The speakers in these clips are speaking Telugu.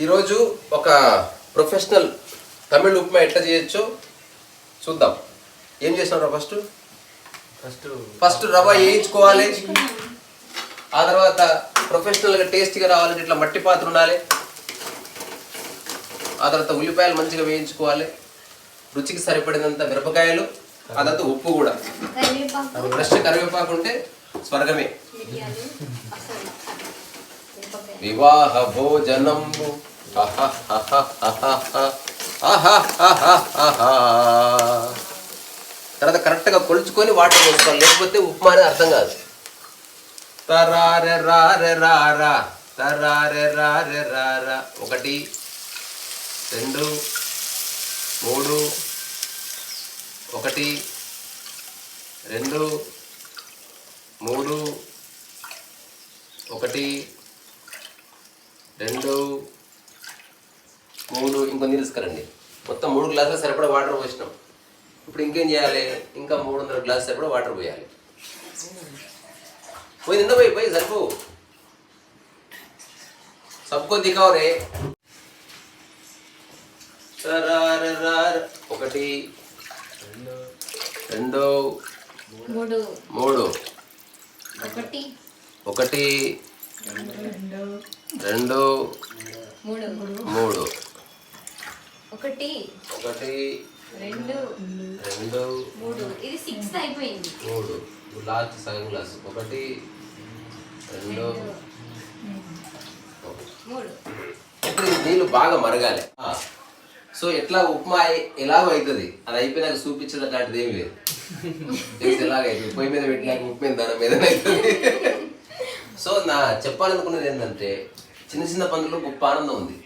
ఈరోజు ఒక ప్రొఫెషనల్ తమిళ్ ఉప్మా ఎట్లా చేయొచ్చో చూద్దాం. ఏం చేసినారు ఫస్ట్? ఫస్ట్ ఫస్ట్ రవ్వ వేయించుకోవాలి. ఆ తర్వాత ప్రొఫెషనల్గా టేస్టీగా రావాలంటే ఇట్లా మట్టి పాత్ర ఉండాలి. ఆ తర్వాత ఉల్లిపాయలు మంచిగా వేయించుకోవాలి. రుచికి సరిపడినంత మిరపకాయలు. తర్వాత ఉప్పు కూడా. ఫ్రెష్ కరివేపాకు ఉంటే స్వర్గమే. వివాహ భోజనం. తర్వాత కరెక్ట్గా కొలుచుకొని వాటర్ పోసుకోవాలి. లేకపోతే ఉప్మా అనేది అర్థం కాదు. తరారె రారె రారా తరారె రారె రారా ఒకటి రెండు మూడు ఒకటి రెండు మూడు ఒకటి రెండు మూడు ఇంకొన్ని తీసుకురండి. మొత్తం మూడు గ్లాసులు సరిపడా వాటర్ పోసినాం. ఇప్పుడు ఇంకేం చేయాలి? ఇంకా మూడు వందల గ్లాసులు సరిపడా వాటర్ పోయాలి. పోయి నింద పోయి? పోయి సరిపో సబ్కో దిగావు రే ఒకటి రెండు మూడు. మూడు. ఒకటి. ఒకటి. రెండు. మూడు. మూడు. ఒకటి. ఒకటి. రెండు. రెండు. మూడు. ఇది సిక్స్ అయిపోయింది. మూడు. లాస్ట్ గ్లాస్ ఒకటి. రెండు. మూడు. ఇప్పుడు నీళ్ళు బాగా మరగాలి. సో ఎట్లా ఉప్మా ఎలాగో అవుతుంది అది అయిపోయినాక చూపించేది అట్లాంటిది ఏం లేదు. తెలిసి ఎలాగ అవుతుంది పొయ్యి మీద పెట్టినాక ఉప్పు దాని మీద సో నా చెప్పాలనుకున్నది ఏంటంటే చిన్న చిన్న పనుల్లో గొప్ప ఆనందం ఉంది.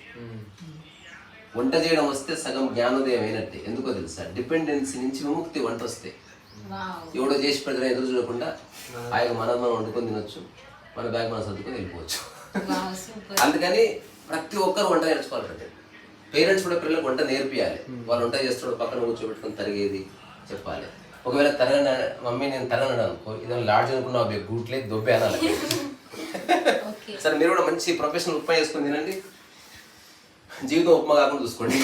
వంట చేయడం వస్తే సగం జ్ఞానోదయం అయినట్టే. ఎందుకో తెలుసా? డిపెండెన్సీ నుంచి విముక్తి వంట వస్తే. ఎవడో చేసి పెడతారో ఎదురు చూడకుండా ఆయన మనం మనం వండుకొని తినొచ్చు. మన బ్యాగ్ మనం సర్దుకొని వెళ్ళిపోవచ్చు. అందుకని ప్రతి ఒక్కరు వంట నేర్చుకోవాలంటే. పేరెంట్స్ కూడా పిల్లలకు వంట నేర్పియాలి. వాళ్ళు వంట చేస్తున్నాడు పక్కన కూర్చోబెట్టుకొని తరిగేది చెప్పాలి. ఒకవేళ తరగని మమ్మీ నేను తరగను అనుకో ఇదేమో లాడ్జ్ అనుకున్నావు అబ్బాయి గూట్లే దొబ్బే అనాలి. సరే మీరు కూడా మంచి ప్రొఫెషనల్ ఉప్మా చేసుకొని తినండి. జీవితం ఉప్మా కాకుండా చూసుకోండి.